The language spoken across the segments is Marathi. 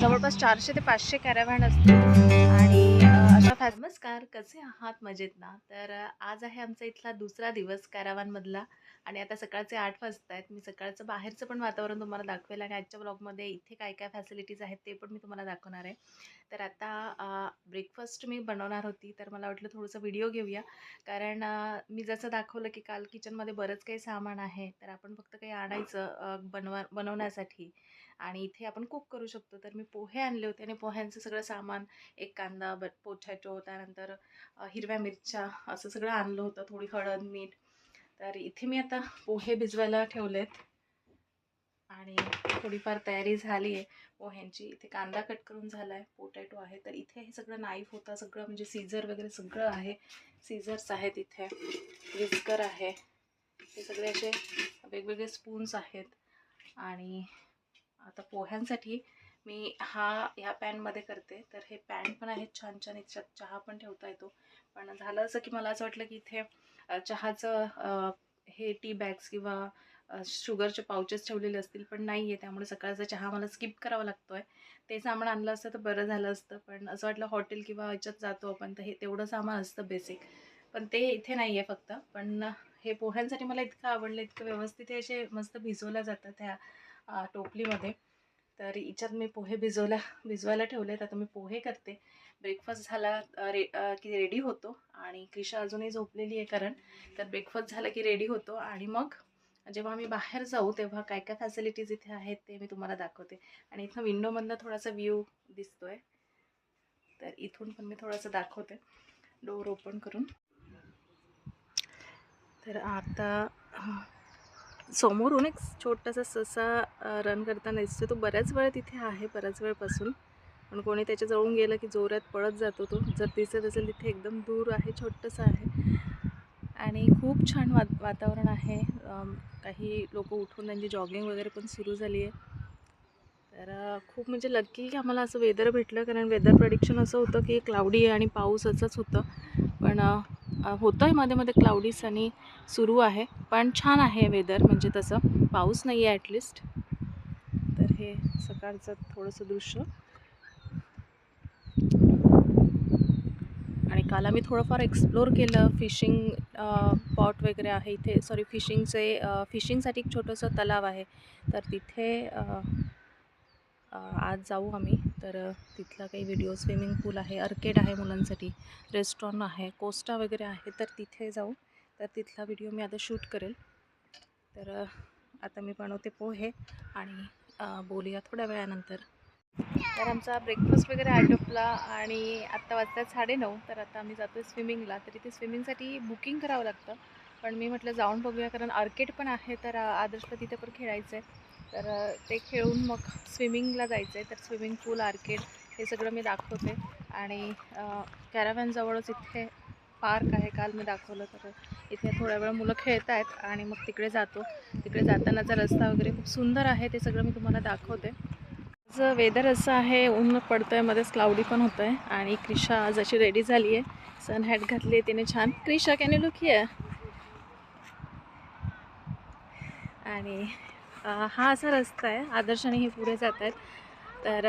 जवळपास चारशे ते पाचशे कॅराव्हॅन असते आणि अशा फॅ नमस्कार कसे आहात? मजेत ना? तर आज आहे आमचा इथला दुसरा दिवस कॅराव्हॅनमधला आणि आता सकाळचे आठ वाजता आहेत मी सकाळचं बाहेरचं पण वातावरण तुम्हाला दाखवेल आणि आजच्या ब्लॉगमध्ये इथे काय काय फॅसिलिटीज आहेत ते पण मी तुम्हाला दाखवणार आहे. तर आता ब्रेकफास्ट मी बनवणार होती. तर मला वाटलं थोडंसं व्हिडिओ घेऊया. कारण मी जसं दाखवलं की काल किचनमध्ये बरंच काही सामान आहे. तर आपण फक्त काही आणायचं बनवा बनवण्यासाठी. आणि इथे आपण कुक करू शकतो. तर मी पोहे आणले होते आणि पोह्यांचं सगळं सामान एक कांदा बट पोटॅटो त्यानंतर हिरव्या मिरच्या असं सगळं आणलं होतं. थोडी हळद मीठ तर इथे मी आता पोहे भिजवायला ठेवलेत. आणि थोडीफार तयारी झाली आहे. पोह्यांची इथे कांदा कट करून झाला आहे पोटॅटो आहे. तर इथे हे सगळं नाईफ होता सगळं म्हणजे सीझर वगैरे सगळं आहे. सीझर्स आहेत इथे. विस्कर आहे. हे सगळे असे वेगवेगळे स्पून्स आहेत. आणि आता पोह्यांसाठी मी हा ह्या पॅनमध्ये करते. तर हे पॅन पण आहेत छान छान. याच्यात चहा पण ठेवता येतो. पण झालं असं की मला असं वाटलं की इथे चहाचं हे टी बॅग्स किंवा शुगरचे पाउचेस ठेवलेले असतील पण नाही आहे त्यामुळे सकाळचा चहा मला स्किप करावा लागतो आहे ते सामान आणलं असतं तर बरं झालं असतं. पण असं वाटलं हॉटेल किंवा ह्याच्यात जातो आपण तर हे तेवढं सामान असतं बेसिक पण ते इथे नाही आहे फक्त. पण हे पोह्यांसाठी मला इतकं आवडलं इतकं व्यवस्थित हे असे मस्त भिजवल्या जातात ह्या टोपलीमध्ये. तर हिच्यात मी पोहे भिजवल्या भिजवायला ठेवलेत. आता मी पोहे करते. ब्रेकफास्ट झाला रे की रेडी होतो. आणि क्रिशा अजूनही झोपलेली आहे कारण. तर ब्रेकफास्ट झाला की रेडी होतो. आणि मग जेव्हा मी बाहेर जाऊ तेव्हा काय काय फॅसिलिटीज इथे आहेत ते मी तुम्हाला दाखवते. आणि इथं विंडोमधनं थोडासा व्ह्यू आहे तर इथून पण मी थोडंसं दाखवते. डोर ओपन करून. तर आता समोरून एक छोटासा ससा रन करताना दिसतो तो बऱ्याच वेळ तिथे आहे बऱ्याच वेळपासून पण कोणी त्याच्याजवळून गेलं की जोरात पळत जातो तो. जर दिसत असेल तिथे एकदम दूर आहे छोटंसं आहे. आणि खूप छान वात वातावरण आहे. काही लोक उठून त्यांची जॉगिंग वगैरे पण सुरू झाली आहे तर खूप म्हणजे लकी की आम्हाला असं वेदर भेटलं. कारण वेदर प्रडिक्शन असं होतं की क्लाउडी आहे आणि पाऊस असंच होतं. पण होतं आहे मध्ये मध्ये क्लाउडी सनी सुरू आहे पण छान आहे वेदर म्हणजे तसं. पाऊस नाही आहे ॲटलिस्ट तर हे सकाळचं थोडंसं दृश्य. आणि काल आम्ही थोडंफार एक्सप्लोर केलं फिशिंग पॉट वगैरे आहे इथे. सॉरी फिशिंगचे फिशिंगसाठी एक छोटंसं तलाव आहे. तर तिथे आज जाऊ आम्ही. तर तिथला काही व्हिडिओ स्विमिंग पूल आहे अर्केड आहे मुलांसाठी रेस्टॉरंट आहे कोस्टा वगैरे आहे तर तिथे जाऊ. तर तिथला व्हिडिओ मी आता शूट करेल. तर आता मी बनवते पोहे आणि बोलूया थोड्या वेळानंतर. तर आमचा ब्रेकफास्ट वगैरे आटोपला आणि आत्ता वाजता साडेनऊ तर आता आम्ही जातो आहे स्विमिंगला तर इथे स्विमिंगसाठी बुकिंग करावं लागतं. पण मी म्हटलं जाऊन बघूया कारण आर्केड पण आहे तर आदर्शला तिथे पण खेळायचं आहे तर ते खेळून मग स्विमिंगला जायचं आहे तर स्विमिंग पूल आर्केड हे सगळं मी दाखवते. आणि कॅराव्हॅनजवळच इथे पार्क आहे. काल मी दाखवलं तर इथे थोड्या वेळ मुलं खेळत आहेत आणि मग तिकडे जातो. तिकडे जातानाचा रस्ता वगैरे खूप सुंदर आहे ते सगळं मी तुम्हाला दाखवते. आज वेदर असं आहे ऊन पडतं आहे मध्येच क्लाउडी पण होतं आहे आणि क्रिशा आज अशी रेडी झाली आहे सन हॅट घातली आहे तिने छान. क्रिशा कॅन लुकी लुक आहे आणि हा असा रस्ता आहे. आदर्श आणि हे पुढे जात आहेत. तर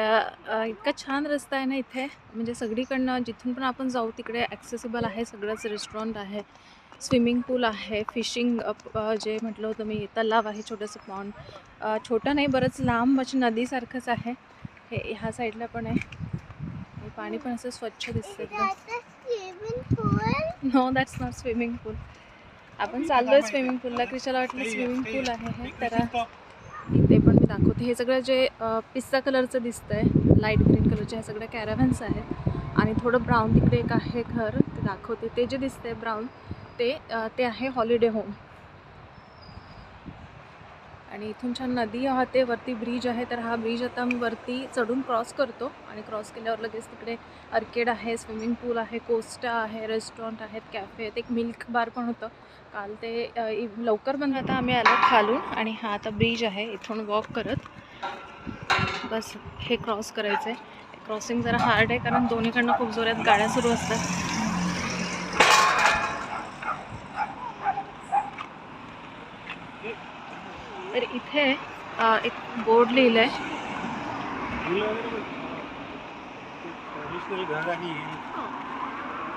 इतका छान रस्ता आहे ना इथे. म्हणजे सगळीकडनं जिथून पण आपण जाऊ तिकडे ॲक्सेसिबल आहे. सगळंच रेस्टॉरंट आहे. स्विमिंग पूल आहे. फिशिंग जे म्हटलं होतं मी तलाव आहे छोटंसं पॉन्ड अ, छोटं नाही बरंच लांब अशी नदीसारखंच आहे. हे ह्या साईडला पण आहे. पाणी पण असं स्वच्छ दिसतं no that's not swimming pool आपण चाललोय स्विमिंग पूलला क्रिशाला वाटलं स्विमिंग पूल आहे हे. तर मी दाखवते. हे सगळं जे पिस्ता कलरचं दिसतंय लाइट ग्रीन कलरचे ह्या सगळं कॅराव्हन्स आहेत. आणि थोडं ब्राऊन तिकडे एक आहे घर ते दाखवते. ते जे दिसतंय ब्राऊन ते ते आहे हॉलिडे होम आणि इथून छान नदी वाहते वरती ब्रिज आहे तर हा ब्रिज आता मी वरती चढून क्रॉस करतो आणि क्रॉस केल्यावर लगेच तिकडे अर्केड आहे स्विमिंग पूल आहे कोस्टा आहे रेस्टॉरंट आहेत कॅफे आहेत एक मिल्क बार पण होतं. काल ते लवकर बंद आता आम्ही आलो खालून आणि हा आता ब्रिज आहे इथून वॉक करत. बस हे क्रॉस करायचं आहे क्रॉसिंग जरा हार्ड आहे कारण दोन्हीकडनं खूप जोरात गाड्या सुरू असतात तर इथे एक बोर्ड लिहिलं आहे.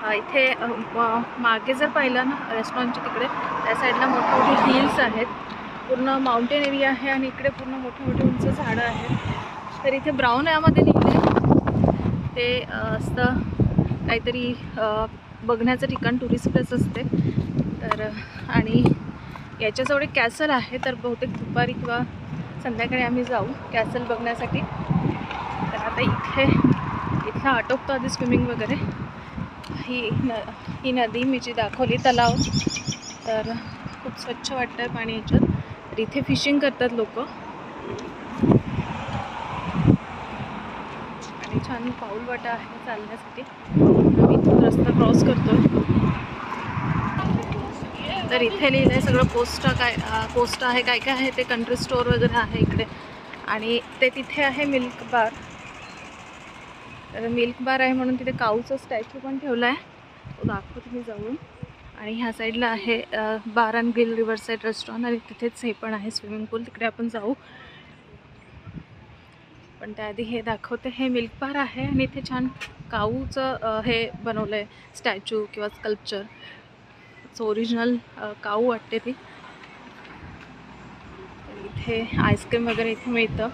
अ, इथे मागे जर पाहिलं ना रेस्टॉरंटच्या तिकडे त्या साईडला मोठे मोठे हिल्स आहेत. पूर्ण माउंटेन एरिया आहे आणि इकडे पूर्ण मोठे मोठे उंच झाडं आहेत. तर इथे ब्राऊन यामध्ये लिहिलं ते असतं काहीतरी बघण्याचं ठिकाण टुरिस्ट प्लेस असते. तर आणि याच्याजवळ एक कॅसल आहे तर बहुतेक दुपारी किंवा संध्याकाळी आम्ही जाऊ कॅसल बघण्यासाठी. तर आता इथे इथला आटोपतो आधी स्विमिंग वगैरे. ही न ही नदी मी जी दाखवली तलाव. तर खूप स्वच्छ वाटतं आहे पाणी याच्यात. तर इथे फिशिंग करतात लोक. आणि छान पाऊल वाटा आहे चालण्यासाठी. आम्ही इथून रस्ता क्रॉस करतो तर इथे लिहिलं आहे सगळं पोस्ट काय पोस्ट आहे काय काय आहे ते कंट्री स्टोअर वगैरे आहे इकडे. आणि ते तिथे आहे मिल्क बार तर मिल्क बार आहे म्हणून तिथे काऊचा स्टॅच्यू पण ठेवला आहे तो दाखवतो मी जाऊन. आणि ह्या साईडला आहे bar and grill river side restaurant आणि तिथेच हे पण आहे स्विमिंग पूल तिकडे आपण जाऊ. पण त्याआधी हे दाखवते. हे मिल्क बार आहे आणि इथे छान काऊचं हे बनवलं आहे स्टॅच्यू किंवा स्कल्पचर ओरिजिनल काऊ वाटते ती. इथे आईस्क्रीम वगैरे इथे मिळतं.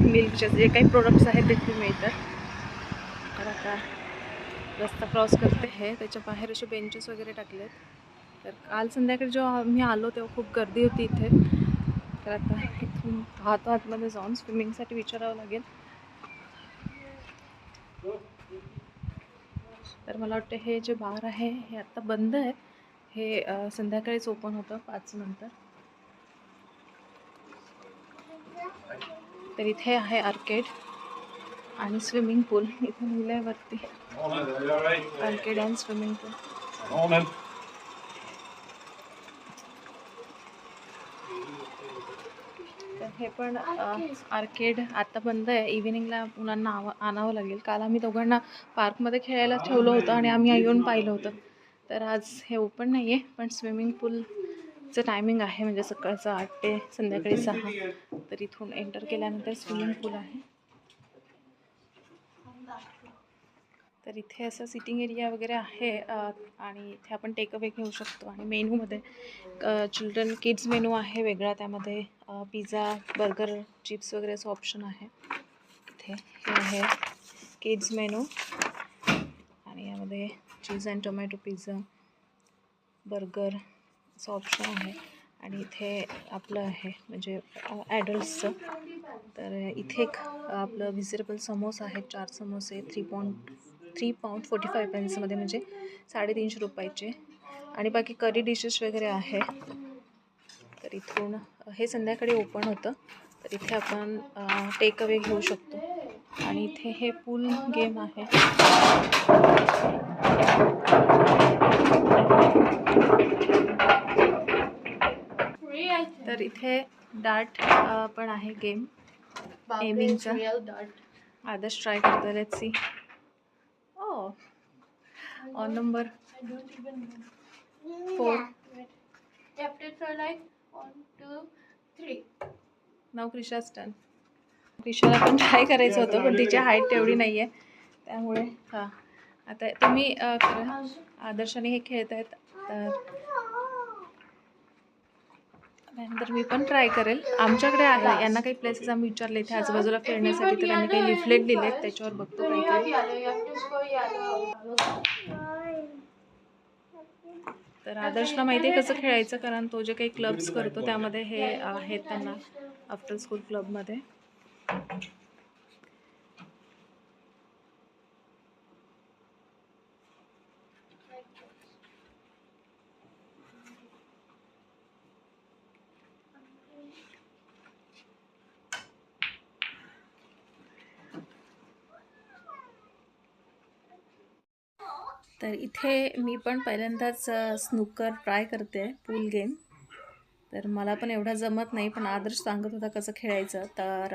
मिल्कचे जे काही प्रोडक्ट्स आहेत ते इथे मिळतात. तर आता रस्ता क्रॉस करते हे. त्याच्या बाहेर असे बेंचेस वगैरे टाकलेत. तर काल संध्याकाळी जेव्हा आम्ही आलो तेव्हा खूप गर्दी होती इथे. तर आता इथून हात आतमध्ये जाऊन स्विमिंगसाठी विचारावं लागेल. तर मला वाटतं हे जे बार आहे हे आत्ता बंद आहे. हे संध्याकाळीच ओपन होतं पाच नंतर. तर इथे आहे आर्केड आणि स्विमिंग पूल इथे लिहिलं आहे वरती आर्केड अँड स्विमिंग पूल तर हे पण आर्केड आता बंद आहे. इव्हिनिंगला मुलांना आव आणावं लागेल. काल आम्ही दोघांना पार्कमध्ये खेळायला ठेवलं होतं आणि आम्ही येऊन पाहिलं होतं. तर आज हे ओपन नाही आहे पण स्विमिंग पूलचं टायमिंग आहे. म्हणजे सकाळचं आठ ते संध्याकाळी सहा. तर इथून एंटर केल्यानंतर स्विमिंग पूल आहे. तर इथे असं सिटिंग एरिया वगैरे आहे आणि इथे आपण टेकअवे घेऊ शकतो. आणि मेनूमध्ये चिल्ड्रन किड्स मेनू आहे वेगळा त्यामध्ये पिझ्झा बर्गर चिप्स वगैरे असं ऑप्शन आहे. इथे हे आहे किड्स मेनू आणि यामध्ये cheese and tomato pizza burger असं ऑप्शन आहे. आणि इथे आपलं आहे म्हणजे ॲडल्ट्सचं तर इथे एक आपलं व्हिजिटेबल समोसा आहे चार समोसे three point three pound forty five पेन्समध्ये म्हणजे साडेतीनशे रुपयाचे. आणि बाकी करी डिशेस वगैरे आहे. तर इथून हे संध्याकाळी ओपन होतं. तर इथे आपण टेक अवे घेऊ शकतो. आणि इथे हे पूल गेम आहे. तर इथे डार्ट पण आहे गेम एमिंगचा आदर्श ट्राय करतो let's see on number four नाव क्रिशाच टन क्रिशाला पण ट्राय करायचं होतं पण तिची हाईट तेवढी नाही आहे त्यामुळे हां. आता तुम्ही आदर्शाने हे खेळत आहेत तर तर मी पण ट्राय करेल. आमच्याकडे आहे. यांना काही प्लेसेस आम्ही विचारले इथे आजूबाजूला फिरण्यासाठी. तर त्यांनी काही लिफलेट आहेत त्याच्यावर बघतो काही तर आदर्शला माहिती आहे कसं खेळायचं? कारण तो जे काही क्लब्स करतो त्यामध्ये हे आहेत त्यांना आफ्टर स्कूल क्लबमध्ये तर इथे मी पण पहिल्यांदाच स्नूकर ट्राय करते पूल गेम तर मला पण एवढा जमत नाही पण आदर्श सांगत होता कसं खेळायचं. तर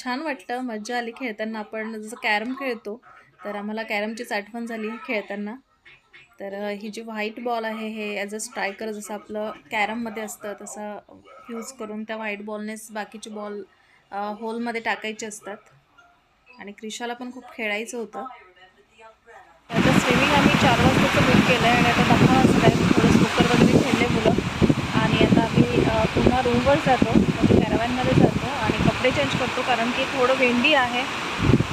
छान वाटलं मज्जा आली खेळताना. आपण जसं कॅरम खेळतो तर आम्हाला कॅरमचीच आठवण झाली खेळताना. तर ही जी व्हाईट बॉल आहे हे ॲज अ स्ट्रायकर जसं आपलं कॅरममध्ये असतं तसं यूज करून त्या व्हाईट बॉलनेच बाकीचे बॉल होलमध्ये टाकायचे असतात. आणि क्रिशाला पण खूप खेळायचं होतं. स्विमिंग आम्ही चार वाजताचं बुक केलं आहे आणि आता दहा वाजता आहे थोडं कुकर वगैरे खेळले मुलं. आणि आता आम्ही पुन्हा रूमवर जातो. म्हणजे कॅरवॅनमध्ये जातो आणि कपडे चेंज करतो कारण की थोडं वेंडी आहे.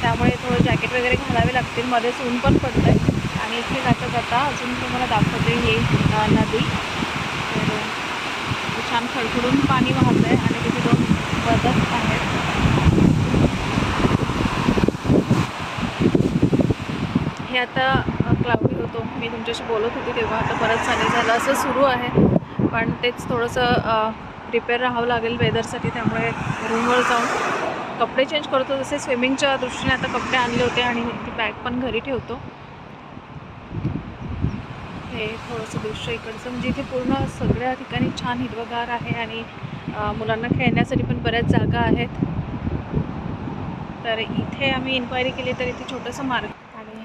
त्यामुळे थोडं जॅकेट वगैरे घालावे लागतील. मध्येच ऊन पण पडतं आहे आणि इथे जाता जाता अजून तुम्हाला दाखवते ही नदी. तर छान खडखडून पाणी वाहतं आहे आणि तिथे दोन बदक आहेत. हे आता क्लाउडी होतो. मी तुमच्याशी बोलत होती तेव्हा आता परत सनी झालं. असं सुरू आहे. पण तेच थोडंसं रिपेअर राहावं लागेल वेदरसाठी त्यामुळे रूमवर जाऊन कपडे चेंज करतो. जसे स्विमिंगच्या दृष्टीने आता कपडे आणले होते आणि ती बॅग पण घरी ठेवतो. हे थोडंसं दृश्य इकडचं. म्हणजे इथे पूर्ण सगळ्या ठिकाणी छान हिरवगार आहे आणि मुलांना खेळण्यासाठी पण बऱ्याच जागा आहेत. तर इथे आम्ही इन्क्वायरी केली तर इथे छोटंसं मार्ग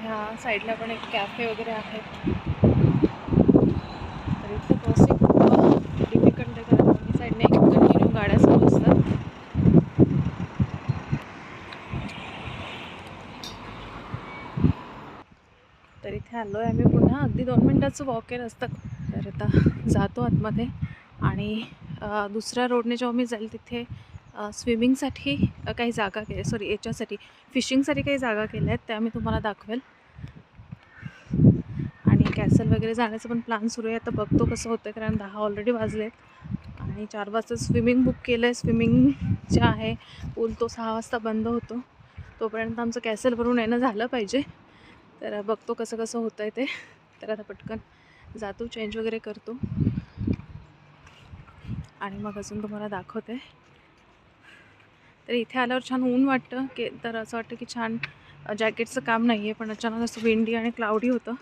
ह्या साईडला पण एक कॅफे वगैरे आहेत तर इथलं क्रॉसिंग खूप डिफिकल्ट आहे. कारण दोन्ही साईडने एक कंटिन्यू गाड्या चालू असतात. तर इथे आलो आहे आम्ही पुन्हा. अगदी दोन मिनटाचं वॉक आहे रस्ता. तर आता जातो आतमध्ये. आणि दुसऱ्या रोडने जेव्हा मी जाईल तिथे स्विमिंगसाठी काही जागा के सॉरी याच्यासाठी फिशिंगसाठी काही जागा केल्या आहेत. त्या मी तुम्हाला दाखवेल. कॅसल वगैरे जाण्याचं पण प्लॅन सुरू आहे. आता बघतो कसं होतं कारण दहा ऑलरेडी वाजले आहेत. आणि चार वाजता स्विमिंग बुक केलं आहे स्विमिंग जे आहे पूल तो सहा वाजता बंद होतो. तोपर्यंत आमचं कॅसलवरून येणं झालं पाहिजे. तर बघतो कसं कसं होतं आहे ते. तर आता पटकन जातो चेंज वगैरे करतो. आणि मग अजून तुम्हाला दाखवते. तर इथे आल्यावर छान ऊन वाटतं. की तर असं वाटतं की छान जॅकेटचं काम नाही आहे पण अचानक असं विंडी आणि क्लाउडी होतं.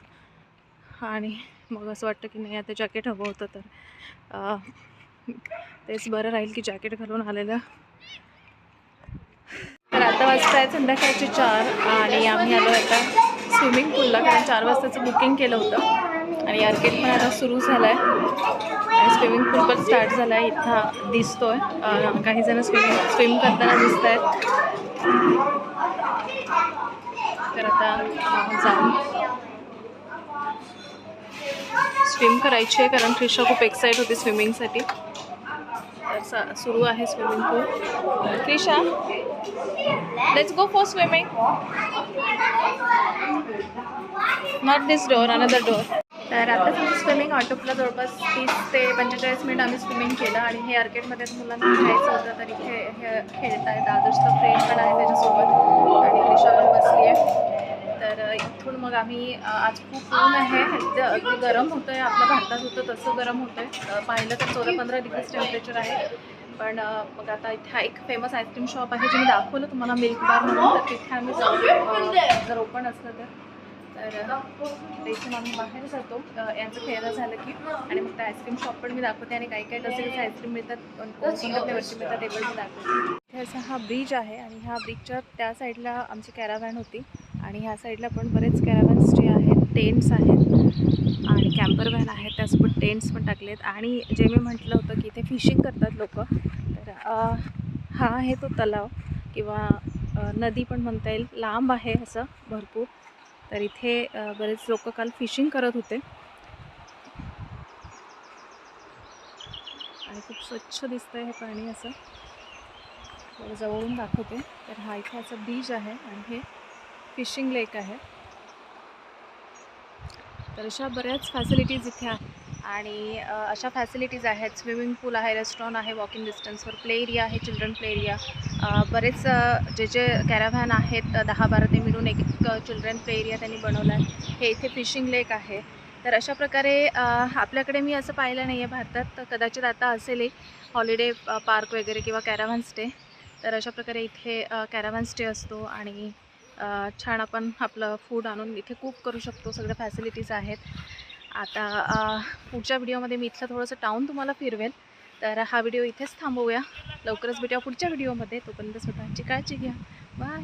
आणि मग असं वाटतं की नाही आता जॅकेट हवं होतं तर तेच बरं राहील की जॅकेट घालून आलेलं. तर आता वाजता आहे संध्याकाळचे चार आणि आम्ही आलो आता स्विमिंग पूलला कारण चार वाजताचं बुकिंग केलं होतं. आणि अर्केट पण आता सुरू झालं आहे आणि स्विमिंग पूल पण स्टार्ट झाला आहे इथं दिसतो आहे काही जण स्विमिंग स्विम करताना दिसत आहेत तर आता जाऊ. जाऊन स्विम करायची आहे कारण क्रिशा खूप एक्साईट होती स्विमिंगसाठी तर स- सुरू आहे swimming pool Krisha let's go for swimming not this door another door तर आता तुमचं स्विमिंग ऑटोपला जवळपास तीस ते पंचेचाळीस मिनिट आम्ही स्विमिंग केलं आणि हे आर्केटमध्ये मुलांना खेळायचं होतं तरी खेळ खेळत आहेत आदर्शचं फ्रेंड पण आहे त्याच्यासोबत. आणि क्रिशा पण बसली आहे तर मग आम्ही आज खूप ऊन आहे. अगदी गरम होतं आहे आपल्या भारतात होतं तसं गरम होतं आहे पाहिलं तर चौदा पंधरा डिग्रीज टेम्परेचर आहे. पण मग आता इथे हा एक फेमस आईस्क्रीम शॉप आहे जे मी दाखवलं तुम्हाला मिल्क बार म्हणून. तर तिथे आम्ही जाऊ जर ओपन असलं तर तर इथून आम्ही बाहेर जातो. यांचं फेअर झालं की. आणि मग त्या आईस्क्रीम शॉप पण मी दाखवते. आणि काही काही कसे आईस्क्रीम मिळतात. कोण- फ्लेवरची मिळतात ते पण मी दाखवते. इथे असा हा ब्रिज आहे. आणि ह्या ब्रिजच्या त्या साईडला आमची कॅराव्हॅन होती. आणि ह्या साईडला पण बरेच कॅराव्हॅन्स जे आहेत टेंट्स आहेत. आणि कॅम्पर व्हॅन आहेत त्यासोबत टेंट्स पण टाकलेत. आणि जे मी म्हटलं होतं की इथे फिशिंग करतात लोक तर हा आहे तो तलाव किंवा नदी पण म्हणता येईल. लांब आहे असं भरपूर. तर इथे बरेच लोक काल फिशिंग करत होते. आणि खूप स्वच्छ दिसतंय हे पाणी असं. जवळून दाखवते. तर हा इथे असं बीच आहे आणि हे फिशिंग लेक आहे. तर अशा बऱ्याच फॅसिलिटीज इथे आहेत. आणि अशा फॅसिलिटीज आहेत. स्विमिंग पूल आहे रेस्टॉरंट आहे वॉकिंग डिस्टन्सवर प्ले एरिया आहे चिल्ड्रन प्ले एरिया बरेच जे जे कॅराव्हॅन आहेत दहा बारा ते मिळून एक एक चिल्ड्रन प्ले एरिया त्यांनी बनवला आहे हे इथे फिशिंग लेक आहे. तर अशा प्रकारे आपल्याकडे मी असं पाहिलं नाही आहे भारतात कदाचित आता असेलही हॉलिडे पार्क वगैरे किंवा कॅराव्हॅन स्टे तर अशा प्रकारे इथे कॅराव्हॅन स्टे असतो आणि छान आपण आपलं फूड आणून इथे कुक करू शकतो. सगळ्या फॅसिलिटीज आहेत. आता पुढच्या व्हिडिओमध्ये मी इथलं थोडंसं टाऊन तुम्हाला फिरवेल. तर हा व्हिडिओ इथेच थांबवूया. लवकरच भेटूया पुढच्या व्हिडिओमध्ये तोपर्यंत स्वतःची काळजी घ्या. बाय